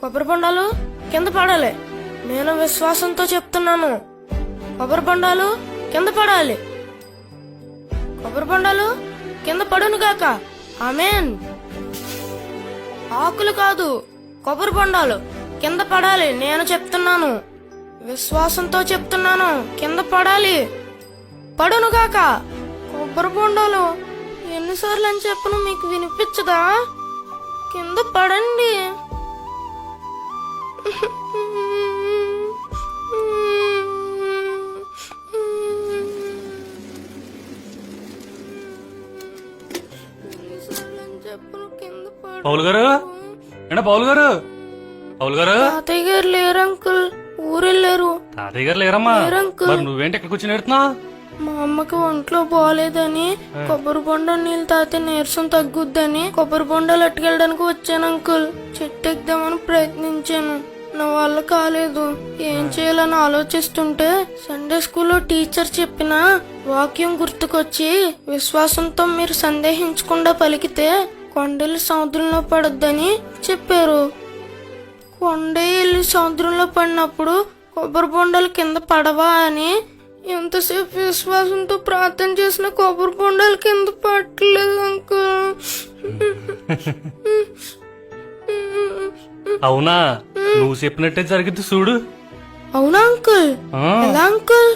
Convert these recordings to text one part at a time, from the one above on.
కొబ్బరి బొండాలు కింద పడాలి. నేను విశ్వాసంతో చెప్తున్నాను. కొబ్బరి బొండాలు కింద పడాలి. కొబ్బరి బొండాలు కింద పడును గాక. ఆమెన్. ఆకులు కాదు కొబ్బరి బొండాలు కింద పడాలి. నేను చెప్తున్నాను. విశ్వాసంతో చెప్తున్నాను. కింద పడాలి. పడునుగాక కొబ్బరి బొండాలు ఎన్నిసార్లు అని చెప్పను మీకు వినిపించదా? కింద పడండి. పౌలు గారు? ఏంటో పౌలు గారు? పౌలు గారు? తాతయ్య గారు లేరు అంకుల్. ఊరెళ్ళారు. తాతయ్య గారు లేరమ్మా. లేరు అంకుల్. మరి నువ్వేంటి ఇక్కడ కూర్చుని ఎడుతున్నావు మా అమ్మకి ఒంట్లో బాగాలేదని కొబ్బరి బొండ నీళ్ళు తాగితే నీరసం తగ్గుద్దని కొబ్బరి బొండాలు అట్టుకెళ్ళడానికి వచ్చాను అంకుల్. చెట్టు ఎక్కుదామని ప్రయత్నించాను. నా వల్ల కాలేదు. ఏం చేయాలని ఆలోచిస్తుంటే సండే స్కూల్లో టీచర్ చెప్పిన వాక్యం గుర్తుకొచ్చి విశ్వాసంతో మీరు సందేహించకుండా పలికితే కొండలు సముద్రంలో పడొద్దని చెప్పారు. కొండ వెళ్ళి సముద్రంలో పడినప్పుడు కొబ్బరి బొండాలు కింద పడవా అని ఎంతసేపు విశ్వాసంతో ప్రార్థన చేసిన కొబ్బరి బొండాలు కింద పట్టలేదు అంకుల్. అవునా? నువ్వు చెప్పినట్టే జరిగింది చూడు. అవునా అంకుల్? ఆ, ఎలా అంకుల్?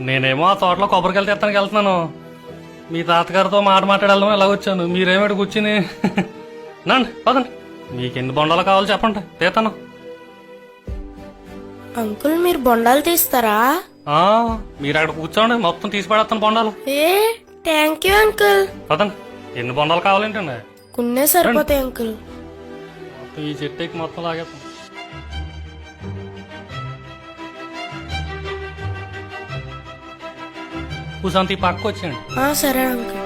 నేనేమో ఆ తోటలో కొబ్బరికాయలు తెస్తానికి వెళ్తున్నాను. మీ తాతగారితో మాట మాట్లాడడం ఎలా వచ్చాను? మీరేమిటి కూర్చుని? నండి పదండి. మీకు ఎన్ని బొండాలు కావాలో చెప్పండి. తీస్తాను అంకుల్ మీరు బొండాలు తీస్తారా? ఆ, మీరు అక్కడ కూర్చోండి. మొత్తం తీసి పడేస్తాను బొండాలు. ఏ థ్యాంక్ యూ అంకుల్ పదండి. ఎన్ని బొండాలు కావాలేంటండి కొన్నే సరిపోతాయి అంకుల్ మొత్తం ఈ చెట్టు ఎక్కి మొత్తం లాగేస్తాం కూసంత ఈ పక్క వచ్చేయండి ఆ సరే అంకుల్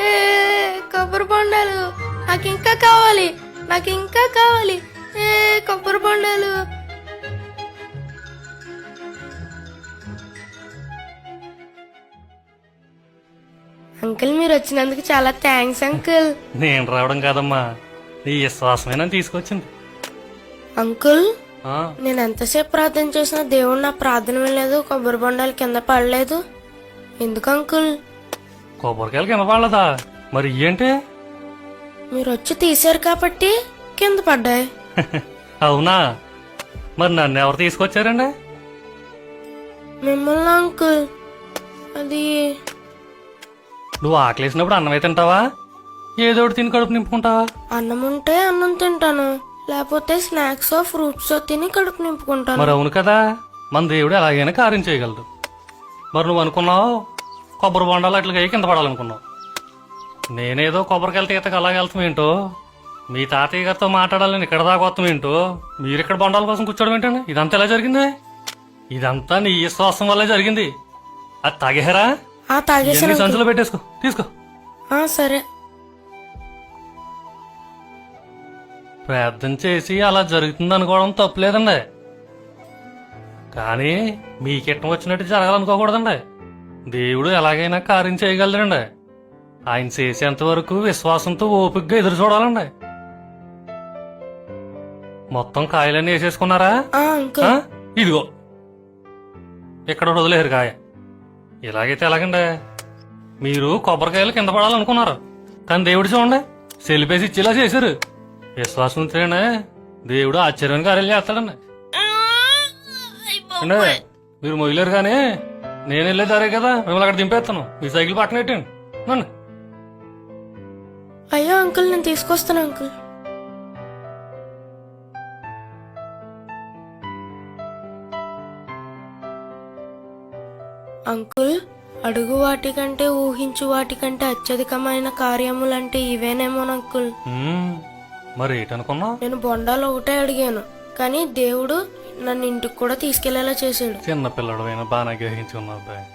ఏ, కొబ్బరి బొండాలు నాకు ఇంకా కావాలి నాకు ఇంకా కావాలి ఏ కొబ్బరి బొండాలు అంకుల్ మీరు వచ్చినందుకు చాలా థ్యాంక్స్ అంకుల్. నేను రావడం కాదమ్మా. నీ విశ్వాసమేనా తీసుకొచ్చింది? అంకుల్ ఆ, నేను ఎంతసేపు ప్రార్థన చేసినా దేవుడు నా ప్రార్థన వినలేదు కొబ్బరి బొండాలు కింద పడలేదు. ఎందుకు అంకుల్? కొబ్బరికాయలు కింద పడలేదా? మరి ఏంటి? మీరు వచ్చి తీశారు కాబట్టి కింద పడ్డాయి. అవునా? మరి నన్ను ఎవరు తీసుకొచ్చారండి? మిమ్మల్ని అంకుల్. అది నువ్వు ఆకలేసినప్పుడు అన్నమే తింటావా? ఏదో ఒకటి తిని కడుపు నింపుకుంటావా? అన్నం ఉంటే అన్నం తింటాను. లేకపోతే స్నాక్స్ ఫ్రూట్స్ తిని కడుపు నింపుకుంటాను. మరి అవును కదా. మన దేవుడు ఎలాగైనా కార్యం చేయగలడు. మరి నువ్వు అనుకున్నావు? కొబ్బరి బొండాలు అట్లా కింద పడాలనుకున్నావు. నేనేదో కొబ్బరికాయలు తీతకు అలాగ వెళ్తాం ఏంటో? మీ తాతయ్య గారితో మాట్లాడాలని ఇక్కడ దాకా వస్తాం ఏంటో? మీరు ఇక్కడ బొండాల కోసం కూర్చోవడం ఏంటండి ఇదంతా ఎలా జరిగింది? ఇదంతా నీ విశ్వాసం వల్లే జరిగింది. అది తాగేహరా? ఆ తాగేసాను ఇవన్నీ అంకుల్. సంచులో పెట్టేసుకో? తీసుకో. ఆ సరే. ప్రార్థన చేసి అలా జరుగుతుంది అనుకోవడం తప్పులేదండి. కానీ మీకిట్టం వచ్చినట్టు జరగాలనుకోకూడదండి. దేవుడు ఎలాగైనా కార్యం చేయగలడండి. ఆయన చేసేంత వరకు విశ్వాసంతో ఓపికగా ఎదురు చూడాలండి. మొత్తం కాయలన్నీ వేసేసుకున్నారా? ఆ ఆ? అంకుల్ ఇదిగో. ఇక్కడ వదిలేరు కాయ. ఇలాగైతే ఎలాగండి? మీరు కొబ్బరికాయలు కింద పడాలనుకున్నారు. కానీ దేవుడు చూడండి సెలిపేసి ఇచ్చేలా చేశారు. విశ్వాసం ఉంటేనే దేవుడు ఆశ్చర్యాన్ని కార్యాలు చేస్తాడండి. అంటే మీరు మొయ్యలేరు కానీ నేను వెళ్ళే దారే కదా మిమ్మల్ని అక్కడ దింపేస్తాను. మీ సైకిల్ పక్కన పెట్టండి. అయ్యో అంకుల్ నేను తీసుకొస్తాను అంకుల్. అంకుల్ అడుగు వాటికంటే ఊహించు వాటికంటే అత్యధికమైన కార్యములంటే ఇవేనేమో అంకుల్. మరి ఏటనుకున్నావు? నేను బొండాలు ఒకటే అడిగాను కానీ దేవుడు నన్ను ఇంటికి కూడా తీసుకెళ్ళేలా చేశాడు. చిన్న బాగా గ్రహించుకున్నావు అబ్బాయి.